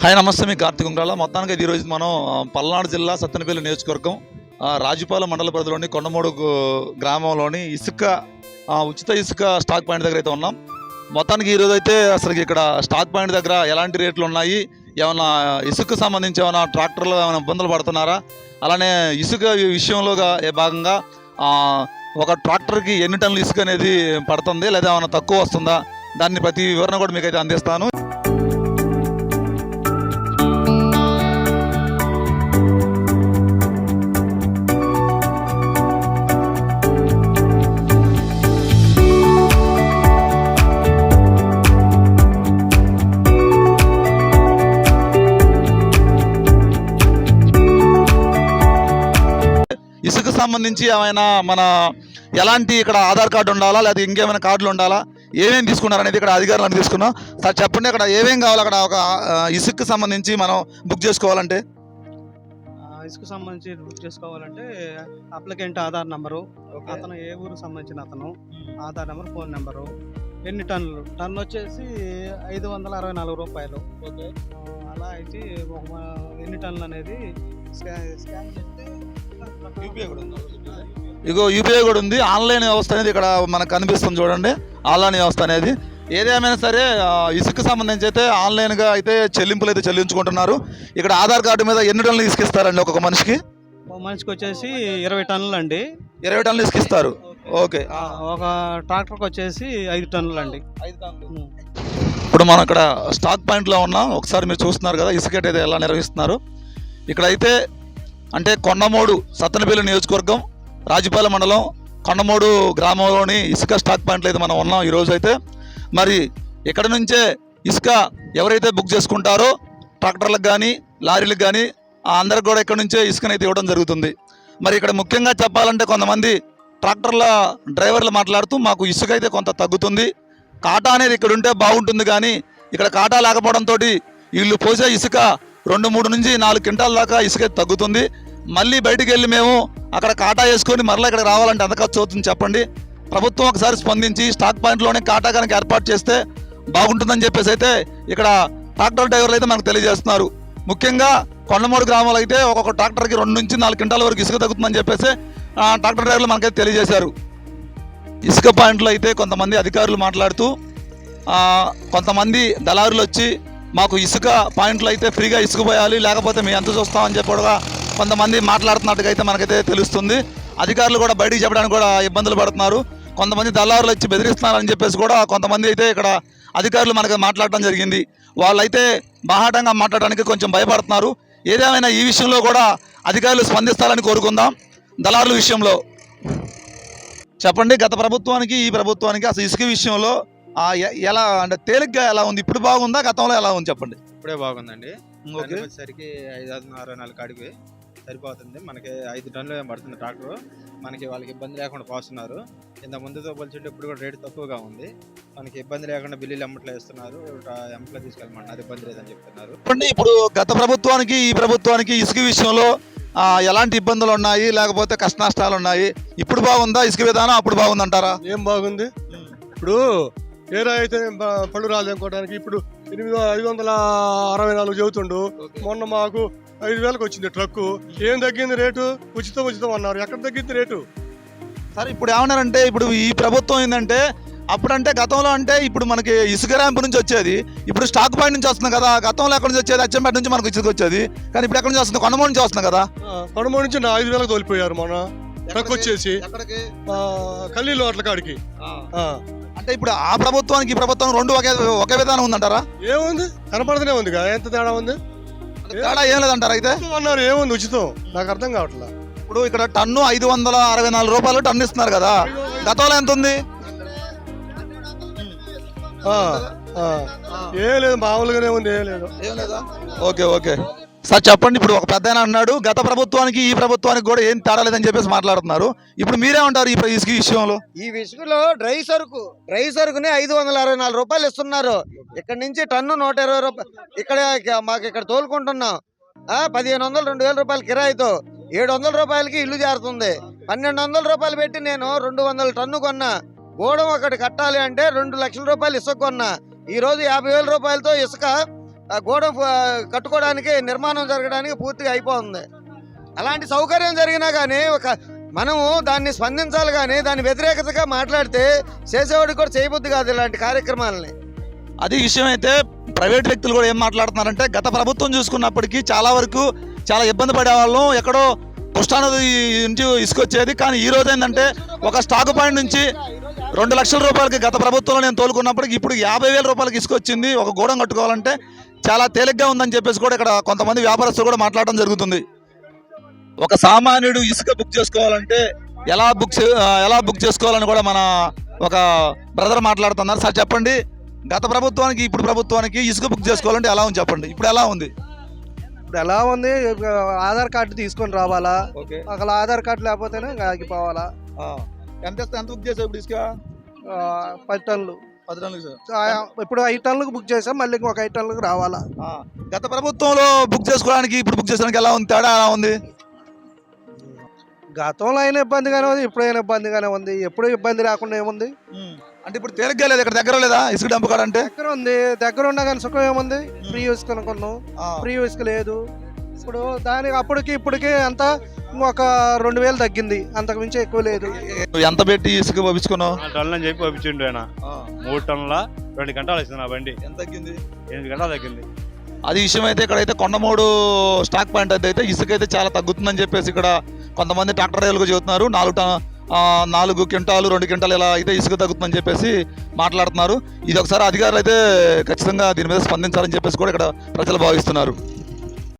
Hi నమస్తే మీ కార్తీక్ ఉండాల మొత్తానికి అయితే ఈరోజు మనం పల్నాడు జిల్లా సత్తెనపల్లి నియోజకవర్గం ఆ, రాజుపాలెం మండల పరిధిలోని కొండమూడు గ్రామంలోని ఇసుక ఉచిత ఇసుక స్టాక్ పాయింట్ దగ్గర అయితే ఉన్నాం. మొత్తానికి ఈరోజు అయితే అసలు ఇక్కడ స్టాక్ పాయింట్ దగ్గర ఎలాంటి రేట్లు ఉన్నాయి? ఏమైనా ఇసుక సంబంధించి ఏమైనా ట్రాక్టర్లు ఏమైనా ఇబ్బందులు పడుతున్నారా? అలానే ఇసుక విషయంలో ఏ భాగంగా ఒక ట్రాక్టర్కి ఎన్ని టన్నుల ఇసుక అనేది పడుతుంది? లేదా ఏమైనా తక్కువ వస్తుందా? దాన్ని ప్రతి వివరణ కూడా మీకు అయితే అందిస్తాను. సంబంధించి ఏమైనా మన ఎలాంటి ఇక్కడ ఆధార్ కార్డు ఉండాలా లేదా ఇంకేమైనా కార్డులు ఉండాలా? ఏమేమి తీసుకున్నారు అనేది ఇక్కడ అధికారులను తీసుకున్నాం. సార్ చెప్పండి అక్కడ ఏమేమి కావాలి? అక్కడ ఒక ఇసుకకి సంబంధించి మనం బుక్ చేసుకోవాలంటే. ఇసుక సంబంధించి బుక్ చేసుకోవాలంటే అప్లికెంట్ ఆధార్ నంబరు అతను ఏ ఊరు సంబంధించిన అతను ఆధార్ నెంబర్ ఫోన్ నెంబరు ఎన్ని టన్నులు? టన్ వచ్చేసి ఐదు వందల అరవై నాలుగు రూపాయలు. ఆ, అలా అయితే ఎన్ని టన్నులు అనేది స్కాన్ స్కాన్ చేస్తే ఇగో యూపీఐ కూడా ఉంది. ఆన్లైన్ వ్యవస్థ అనేది ఇక్కడ మనకు కనిపిస్తుంది చూడండి. ఆన్లైన్ వ్యవస్థ అనేది. ఏదేమైనా సరే ఇసుక సంబంధించి అయితే ఆన్లైన్గా అయితే చెల్లింపులు అయితే చెల్లించుకుంటున్నారు. ఇక్కడ ఆధార్ కార్డు మీద ఎన్ని టన్నులు ఇసుకిస్తారండి ఒక్కొక్క మనిషికి? ఒక మనిషికి వచ్చేసి ఇరవై టన్నులు అండి ఇరవై టన్నులు ఇసుకిస్తారు ఓకే. ఆ, ఒక ట్రాక్టర్కి వచ్చేసి ఐదు టన్నులు. అండి ఉం. ఇప్పుడు మనం ఇక్కడ స్టాక్ పాయింట్లో ఉన్నాం. ఒకసారి మీరు చూస్తున్నారు కదా ఇసుక అయితే ఎలా నిర్వహిస్తున్నారు. ఇక్కడ అయితే అంటే కొండమూడు సత్తనపల్లి నియోజకవర్గం రాజుపాలెం మండలం కొండమూడు గ్రామంలోని ఇసుక స్టాక్ పాయింట్లో అయితే మనం ఉన్నాం ఈరోజు అయితే మరి ఇక్కడ నుంచే ఇసుక ఎవరైతే బుక్ చేసుకుంటారో ట్రాక్టర్లకు కానీ లారీలకు కానీ అందరికి కూడా ఇక్కడ నుంచే ఇసుకనైతే ఇవ్వడం జరుగుతుంది. మరి ఇక్కడ ముఖ్యంగా చెప్పాలంటే కొంతమంది ట్రాక్టర్ల డ్రైవర్లు మాట్లాడుతూ మాకు ఇసుక అయితే కొంత తగ్గుతుంది. కాటా అనేది ఇక్కడ ఉంటే బాగుంటుంది కానీ ఇక్కడ కాటా లేకపోవడంతో వీళ్ళు పోసే ఇసుక రెండు మూడు నుంచి నాలుగు క్వింటాల దాకా ఇసుక అయితే తగ్గుతుంది. మళ్ళీ బయటికి వెళ్ళి మేము అక్కడ కాటా వేసుకొని మరలా ఇక్కడ రావాలంటే ఎంత ఖర్చు అవుతుంది చెప్పండి? ప్రభుత్వం ఒకసారి స్పందించి స్టాక్ పాయింట్లోనే కాటా కనుక ఏర్పాటు చేస్తే బాగుంటుందని చెప్పేసి అయితే ఇక్కడ ట్రాక్టర్ డ్రైవర్లు అయితే మనకు తెలియజేస్తున్నారు. ముఖ్యంగా కొండమూడు గ్రామాలు అయితే ఒక్కొక్క ట్రాక్టర్కి రెండు నుంచి నాలుగు క్వింటాల వరకు ఇసుక తగ్గుతుందని చెప్పేసి ట్రాక్టర్ డ్రైవర్లు మనకైతే తెలియజేశారు. ఇసుక పాయింట్లో అయితే కొంతమంది అధికారులు మాట్లాడుతూ కొంతమంది దళారులు వచ్చి మాకు ఇసుక పాయింట్లు అయితే ఫ్రీగా ఇసుక పోయాలి లేకపోతే మేము ఎంత చూస్తామని చెప్పి కూడా కొంతమంది మాట్లాడుతున్నట్టుగా అయితే మనకైతే తెలుస్తుంది. అధికారులు కూడా బయటికి చెప్పడానికి కూడా ఇబ్బందులు పడుతున్నారు. కొంతమంది దళారులు వచ్చి బెదిరిస్తున్నారని చెప్పేసి కూడా కొంతమంది అయితే ఇక్కడ అధికారులు మనకి మాట్లాడటం జరిగింది. వాళ్ళైతే బాహాటంగా మాట్లాడడానికి కొంచెం భయపడుతున్నారు. ఏదేమైనా ఈ విషయంలో కూడా అధికారులు స్పందిస్తారని కోరుకుందాం. దళారుల విషయంలో చెప్పండి గత ప్రభుత్వానికి ఈ ప్రభుత్వానికి అసలు ఇసుక విషయంలో ఎలా అంటే తేలిగ్గా ఎలా ఉంది? ఇప్పుడు బాగుందా? గతంలో ఎలా ఉంది చెప్పండి. ఇప్పుడే బాగుందండి. ఓకే. టన్నుకి వచ్చేసరికి ఐదు అరవై నాలుగు కాడికి సరిపోతుంది. మనకి ఐదు టన్నులు ఏం పడుతుంది ట్రాక్టర్. మనకి వాళ్ళకి ఇబ్బంది లేకుండా పోస్తున్నారు. ఇంత ముందుతో పోల్చుంటే ఇప్పుడు కూడా రేటు తక్కువగా ఉంది. మనకి ఇబ్బంది లేకుండా బిల్లులు ఎమ్మట్లో ఇస్తున్నారు ఎమ్మట్లో తీసుకెళ్ళమంటున్నారు ఇబ్బంది లేదని చెప్తున్నారు. చెప్పండి ఇప్పుడు గత ప్రభుత్వానికి ఈ ప్రభుత్వానికి ఇసుక విషయంలో ఎలాంటి ఇబ్బందులు ఉన్నాయి? లేకపోతే కష్ట నష్టాలు ఉన్నాయి? ఇప్పుడు బాగుందా? ఇసుక విధానం అప్పుడు బాగుందంటారా? ఏం బాగుంది? ఇప్పుడు ఏరా అయితే పళ్ళు రాలేనుకోవడానికి ఇప్పుడు ఎనిమిది ఐదు వందల అరవై నాలుగు చెబుతుండు. మొన్న మాకు ఐదు వేలకు వచ్చింది ట్రక్కు. ఏం తగ్గింది రేటు? ఉచితం ఉచితం అన్నారు. ఎక్కడ తగ్గింది రేటు? సరే ఇప్పుడు ఏమన్నారంటే ఇప్పుడు ఈ ప్రభుత్వం ఏంటంటే అప్పుడంటే గతంలో అంటే ఇప్పుడు మనకి ఇసుక ర్యాంపు నుంచి వచ్చేది. ఇప్పుడు స్టాక్ పాయింట్ నుంచి వస్తుంది కదా గతంలో ఎక్కడి నుంచి వచ్చేది? అచ్చంపేట నుంచి మనకు ఇసుక వచ్చేది. కానీ ఇప్పుడు ఎక్కడి నుంచి వస్తుంది? కొండమూడు నుంచి వస్తుంది కదా. పడమ నుంచి ఐదు వేలకు తోలిపోయారు మొన్న. ట్రక్ వచ్చేసి కల్లీలో అట్ల కాడికి. అంటే ఇప్పుడు ఆ ప్రభుత్వానికి ఈ ప్రభుత్వం రెండు ఒకే ఒకే విధానం ఉందంటారా? ఏముంది? కనపడుతూనే ఉంది కదా ఎంత తేడా ఉంది? తేడా ఏం లేదంటారా అయితే? అన్నారు. ఏముంది ఉచితం? నాకు అర్థం కావట్లా. ఇప్పుడు ఇక్కడ టన్ను ఐదు వందల అరవై నాలుగు రూపాయలు టన్ను ఇస్తున్నారు కదా. గతంలో ఎంత ఉంది. ఏం లేదు. మామూలుగానే ఉంది. ఏం లేదు. ఏం లేదా? Okay okay. సార్ చెప్పండి ఇప్పుడు ఒక పెద్ద అన్నాడు గత ప్రభుత్వానికి ఈ ప్రభుత్వానికి కూడా ఏం తేడా లేదని చెప్పేసి మాట్లాడుతున్నారు. ఇప్పుడు మీరేమంటారు ఈ ఇసుక విషయంలో? ఈ విసుగులో డ్రై సరుకు డ్రై సరుకుని ఐదు వందల అరవై నాలుగు రూపాయలు ఇస్తున్నారు. ఇక్కడ నుంచి టన్ను నూట ఇరవై రూపాయలు ఇక్కడ మాకు ఇక్కడ తోలుకుంటున్నాం. పదిహేను వందలు రెండు వేల రూపాయలు కిరాయితో. ఏడు వందల రూపాయలకి ఇల్లు చేరుతుంది పన్నెండు వందల రూపాయలు పెట్టి నేను రెండు వందల టన్ను కొన్నా. గోడం ఒకటి కట్టాలి అంటే రెండు లక్షల రూపాయలు ఇసుక కొన్నా. ఈరోజు యాభై వేల రూపాయలతో ఇసుక గోడ కట్టుకోవడానికి నిర్మాణం జరగడానికి పూర్తిగా అయిపోతుంది. అలాంటి సౌకర్యం జరిగినా కానీ ఒక మనము దాన్ని స్పందించాలి కానీ దాని వ్యతిరేకతగా మాట్లాడితే చేసేవాడికి కూడా చేయబుద్ధి కాదు ఇలాంటి కార్యక్రమాలని. అది విషయం అయితే ప్రైవేట్ వ్యక్తులు కూడా ఏం మాట్లాడుతున్నారంటే గత ప్రభుత్వం చూసుకున్నప్పటికీ చాలా వరకు చాలా ఇబ్బంది పడేవాళ్ళం. ఎక్కడో కృష్ణానది నుంచి ఇసుకొచ్చేది. కానీ ఈ రోజు ఏంటంటే ఒక స్టాక్ పాయింట్ నుంచి రెండు లక్షల రూపాయలకి గత ప్రభుత్వంలో నేను తోలుకున్నప్పటికి ఇప్పుడు యాభై వేల రూపాయలకి ఇసుకొచ్చింది. ఒక గోడం కట్టుకోవాలంటే చాలా తేలిగ్గా ఉందని చెప్పేసి కూడా ఇక్కడ కొంతమంది వ్యాపారస్తులు కూడా మాట్లాడడం జరుగుతుంది. ఒక సామాన్యుడు ఇసుక బుక్ చేసుకోవాలంటే ఎలా బుక్ ఎలా బుక్ చేసుకోవాలని కూడా మన ఒక బ్రదర్ మాట్లాడుతున్నారు. సార్ చెప్పండి. గత ప్రభుత్వానికి ఇప్పుడు ప్రభుత్వానికి ఇసుక బుక్ చేసుకోవాలంటే ఎలా ఉంది చెప్పండి. ఇప్పుడు ఎలా ఉంది? ఇప్పుడు ఎలా ఉంది? ఆధార్ కార్డు తీసుకొని రావాలా? అక్కడ ఆధార్ కార్డు లేకపోతేనే ఆగిపోవాలా? ఎంత ఎంత బుక్ చేసావు ఇప్పుడు ఇసుక? పది టన్నులు. పది సార్. ఇప్పుడు ఐదు టన్నులకు బుక్ చేసాం మళ్ళీ ఇంకొక ఐదు టన్నులకు రావాలా. గత ప్రభుత్వంలో బుక్ చేసుకోవడానికి ఇప్పుడు బుక్ చేసుకోవడానికి ఎలా ఉంది? తేడా ఎలా ఉంది? గతంలో అయినా ఇబ్బందిగానే ఉంది ఇప్పుడైనా ఇబ్బందిగానే ఉంది. ఎప్పుడు ఇబ్బంది లేకుండా ఏముంది? అంటే ఇప్పుడు తేలిగ్గా లేదు? ఇక్కడ దగ్గర లేదా? ఇసుక డంప్ కాడ అంటే? దగ్గర ఉంది. దగ్గర ఉన్నా కానీ సుఖం ఏముంది? ఫ్రీ ఇసుక అనుకున్నాం ఫ్రీ ఇసుక లేదు. ఇప్పుడు దానికి అప్పటికి ఇప్పటికి అంతా ఒక రెండు వేలు తగ్గింది. అంతకు మించి ఎక్కువ లేదు. ఎంత పెట్టి ఇసుక పంపించుకున్నావు? నాలుగు టన్నులు అని చెప్పి పంపించిండు ఆయన. మూడు టన్నుల రెండు గంటలు ఇస్తుంది నా బండి. ఎంత తగ్గింది? ఎనిమిది గంటలు తగ్గింది. అది విషయం అయితే ఇక్కడైతే కొండమూడు స్టాక్ పాయింట్ అయితే అయితే ఇసుక అయితే చాలా తగ్గుతుందని చెప్పేసి ఇక్కడ కొంతమంది ట్రాక్టర్ డ్రైవర్లు చెబుతున్నారు. నాలుగు టన్ ఆ, నాలుగు క్వింటాలు రెండు క్వింటాలు ఇలా అయితే ఇసుక తగ్గుతుందని చెప్పేసి మాట్లాడుతున్నారు. ఇది ఒకసారి అధికారులు అయితే ఖచ్చితంగా దీని మీద స్పందించాలని చెప్పేసి కూడా ఇక్కడ ప్రజలు భావిస్తున్నారు.